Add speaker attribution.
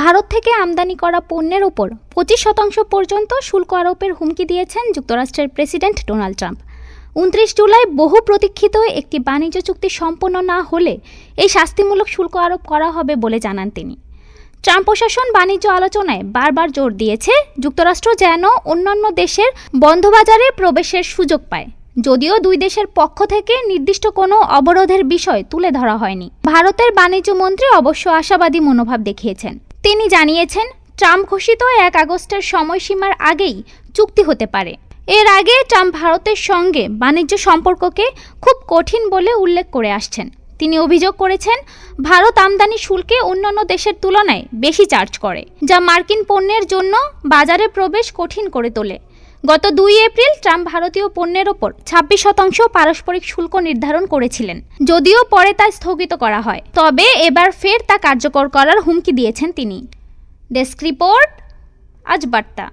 Speaker 1: ভারত থেকে আমদানি করা পণ্যের ওপর পঁচিশ শতাংশ পর্যন্ত শুল্ক আরোপের হুমকি দিয়েছেন যুক্তরাষ্ট্রের প্রেসিডেন্ট ডোনাল্ড ট্রাম্প। উনত্রিশ জুলাই বহু প্রতীক্ষিত একটি বাণিজ্য চুক্তি সম্পন্ন না হলে এই শাস্তিমূলক শুল্ক আরোপ করা হবে বলে জানান তিনি। ট্রাম্প প্রশাসন বাণিজ্য আলোচনায় বারবার জোর দিয়েছে যুক্তরাষ্ট্র যেন অন্যান্য দেশের বন্ধবাজারে প্রবেশের সুযোগ পায়। যদিও দুই দেশের পক্ষ থেকে নির্দিষ্ট কোনো অবরোধের বিষয় তুলে ধরা হয়নি। ভারতের বাণিজ্য মন্ত্রী অবশ্য আশাবাদী মনোভাব দেখিয়েছেন। তিনি জানিয়েছেন, ট্রাম্প ঘোষিত এক আগস্টের সময়সীমার আগেই চুক্তি হতে পারে। এর আগে ট্রাম্প ভারতের সঙ্গে বাণিজ্য সম্পর্ককে খুব কঠিন বলে উল্লেখ করে আসছেন। তিনি অভিযোগ করেছেন, ভারত আমদানি শুল্কে অন্যান্য দেশের তুলনায় বেশি চার্জ করে, যা মার্কিন পণ্যের জন্য বাজারে প্রবেশ কঠিন করে তোলে। গত দুই এপ্রিল ট্রাম্প ভারতীয় পণ্যের ওপর ছাব্বিশ শতাংশ পারস্পরিক শুল্ক নির্ধারণ করেছিলেন, যদিও পরে তা স্থগিত করা হয়। তবে এবার ফের তা কার্যকর করার হুমকি দিয়েছেন তিনি। ডেস্ক রিপোর্ট, আজ বার্তা।